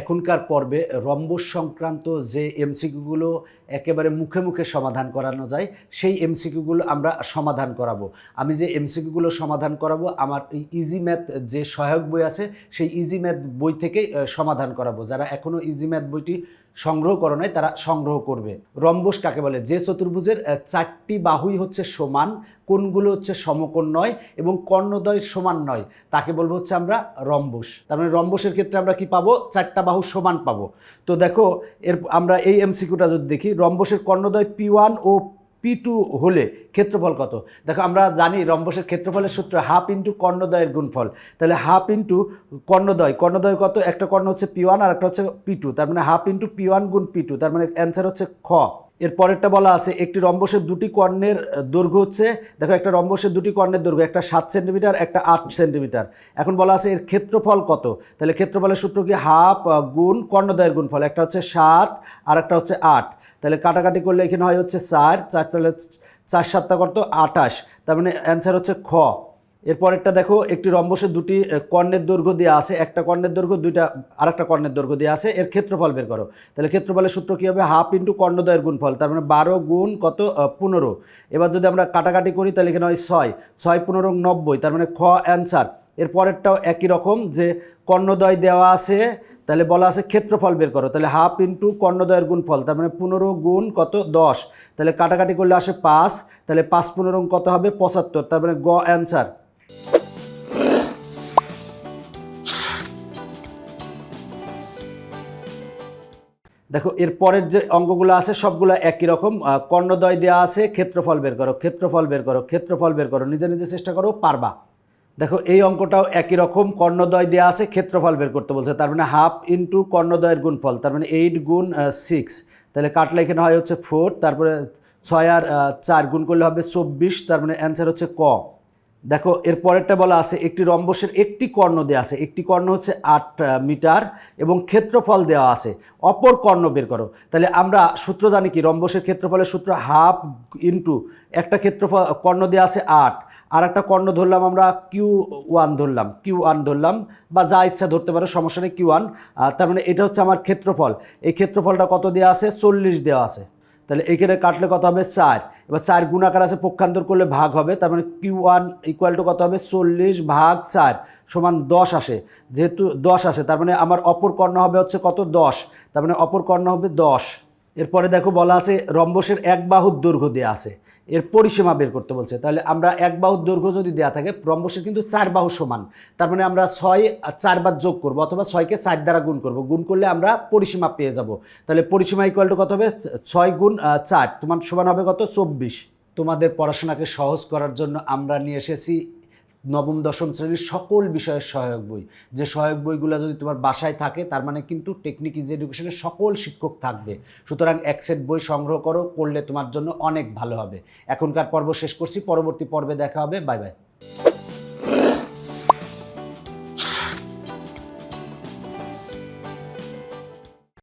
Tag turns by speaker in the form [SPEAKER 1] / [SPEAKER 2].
[SPEAKER 1] এখনকার পর্বে রম্বস সংক্রান্ত যে এমসিকিউগুলো একেবারে মুখে মুখে সমাধান করানো যায়, সেই এমসিকিউগুলো আমরা সমাধান করাবো। আমি যে এমসিকিউগুলো সমাধান করাবো, আমার ইজি ম্যাথ যে সহায়ক বই আছে, সেই ইজি ম্যাথ বই থেকে সমাধান করাবো। যারা এখনও ইজি ম্যাথ বইটি সংগ্রহ করো নয় তারা সংগ্রহ করবে। রম্বস কাকে বলে? যে চতুর্ভুজের চারটি বাহুই হচ্ছে সমান কোনগুলো হচ্ছে সমকোণ নয় এবং কর্ণদ্বয় সমান নয়। তাকে বলব হচ্ছে আমরা রম্বস। তার মানে রম্বসের ক্ষেত্রে আমরা কি পাবো? চারটা বাহু সমান পাবো। তো দেখো, এর আমরা এই এমসিকিউটা যদি দেখি, রম্বসের কর্ণদ্বয় পি ওয়ান ও পি টু হলে ক্ষেত্রফল কত? দেখো, আমরা জানি রম্বসের ক্ষেত্রফলের সূত্র হাফ ইন্টু কর্ণদ্বয়ের গুণফল। তাহলে হাফ ইন্টু কর্ণদ্বয় কর্ণদ্বয় কত? একটা কর্ণ হচ্ছে পি ওয়ান আর একটা হচ্ছে পি টু তার মানে হাফ ইন্টু পি ওয়ান গুণ পি টু তার মানে অ্যান্সার হচ্ছে খ। এর পরেরটা বলা আছে, একটি রম্বসের দুটি কর্ণের দৈর্ঘ্য হচ্ছে, দেখো, একটা রম্বসের দুটি কর্ণের দৈর্ঘ্য, একটা সাত সেন্টিমিটার, একটা আট সেন্টিমিটার। এখন বলা আছে এর ক্ষেত্রফল কত? তাহলে ক্ষেত্রফলের সূত্র কি? হাফ গুণ কর্ণদ্বয়ের গুণফল, একটা হচ্ছে সাত আর একটা হচ্ছে আট। তাহলে কাটাকাটি করলে এখানে হয় হচ্ছে চার চার তাহলে চার সাতটা কত আটাশ তার মানে অ্যান্সার হচ্ছে খ। এরপরেরটা দেখো, একটি রম্বসের দুটি কর্ণের দৈর্ঘ্য দেওয়া আছে, একটা কর্ণের দৈর্ঘ্য, দুইটা আরেকটা কর্ণের দৈর্ঘ্য দেওয়া আছে, এর ক্ষেত্রফল বের করো। তাহলে ক্ষেত্রফলের সূত্র কী হবে? হাফ ইন্টু কর্ণদ্বয়ের গুণফল, তার মানে বারো গুণ কত? পনেরো। এবার যদি আমরা কাটাকাটি করি, তাহলে এখানে হয় ছয়। ছয়, পনেরো, নব্বই, তার মানে খ অ্যান্সার এর পরেরটাও একই রকম যে কর্ণদ্বয় দেওয়া আছে তাহলে বলা আছে ক্ষেত্রফল বের করো তাহলে হাফ ইন্টু কর্ণদ্বয়ের গুণফল তার মানে পনেরো গুণ কত? দশ। তাহলে কাটাকাটি করলে আসে পাঁচ তাহলে পাঁচ পনেরো কত হবে? পঁচাত্তর তার মানে গ অ্যান্সার। দেখো এর পরের যে অঙ্কগুলো আছে সবগুলো একই রকম আহ, কর্ণদ্বয় দেওয়া আছে ক্ষেত্রফল বের করো ক্ষেত্রফল বের করো ক্ষেত্রফল বের করো নিজে নিজে চেষ্টা করো পারবা। দেখো, এই অঙ্কটাও একই রকম, কর্ণদ্বয় দেওয়া আছে, ক্ষেত্রফল বের করতে বলছে, তার মানে হাফ ইন্টু কর্ণদ্বয়ের গুণফল, তার মানে এইট গুণ সিক্স তাহলে কাটলে এখানে হয় হচ্ছে ফোর তারপরে ছয় আর চার গুণ করলে হবে চব্বিশ, তার মানে অ্যান্সার হচ্ছে ক। দেখো, এর পরেরটা বলা আছে, একটি রম্বসের একটি কর্ণ দেওয়া আছে, একটি কর্ণ হচ্ছে আট মিটার এবং ক্ষেত্রফল দেওয়া আছে, অপর কর্ণ বের করো। তাহলে আমরা সূত্র জানি কি, রম্বসের ক্ষেত্রফলের সূত্র হাফ ইন্টু, একটা ক্ষেত্রফল, কর্ণ দেওয়া আছে আট আর একটা কর্ণ ধরলাম আমরা কিউ ওয়ান ধরলাম কিউ ওয়ান ধরলাম, বা যা ইচ্ছা ধরতে পারো, সমস্যা নেই কিউ ওয়ান তার মানে এটা হচ্ছে আমার ক্ষেত্রফল। এই ক্ষেত্রফলটা কত দেওয়া আছে? চল্লিশ দেওয়া আছে। তাহলে এখানে কাটলে কত হবে? চার। এবার চার গুণাকার আছে, পক্ষান্তর করলে ভাগ হবে, তার মানে কিউ ওয়ান ইকুয়াল টু কত হবে? চল্লিশ ভাগ চার সমান দশ আসে। যেহেতু দশ আসে, তার মানে আমার অপর কর্ণ হবে হচ্ছে কত? দশ। তার মানে অপর কর্ণ হবে দশ। এরপরে দেখো বলা আছে, রম্বসের এক বাহুর দৈর্ঘ্য দেওয়া আছে। এর পরিসীমা বের করতে বলছে। তাহলে আমরা এক বাহুর দৈর্ঘ্য যদি দেওয়া থাকে রম্বসের কিন্তু চার বাহু সমান। তার মানে আমরা ছয় চারবার যোগ করব অথবা ছয়কে চার দ্বারা গুণ করব। গুণ করলে আমরা পরিসীমা পেয়ে যাব। তাহলে পরিসীমা ইকুয়াল টু কত হবে? ছয় গুণ চার। তোমার সমান হবে কত? চব্বিশ। তোমাদের পড়াশোনাকে সহজ করার জন্য আমরা নিয়ে এসেছি নবম, দশম শ্রেণির সকল বিষয়ের সহায়ক বই। যে সহায়ক বইগুলো যদি তোমার বাসায় থাকে, তার মানে কিন্তু টেকনিক ইজ এডুকেশনের সকল শিক্ষক থাকবে। সুতরাং এক সেট বই সংগ্রহ করো, করলে তোমার জন্য অনেক ভালো হবে। এখনকার পর্ব শেষ করছি, পরবর্তী পর্বে দেখা হবে। Bye bye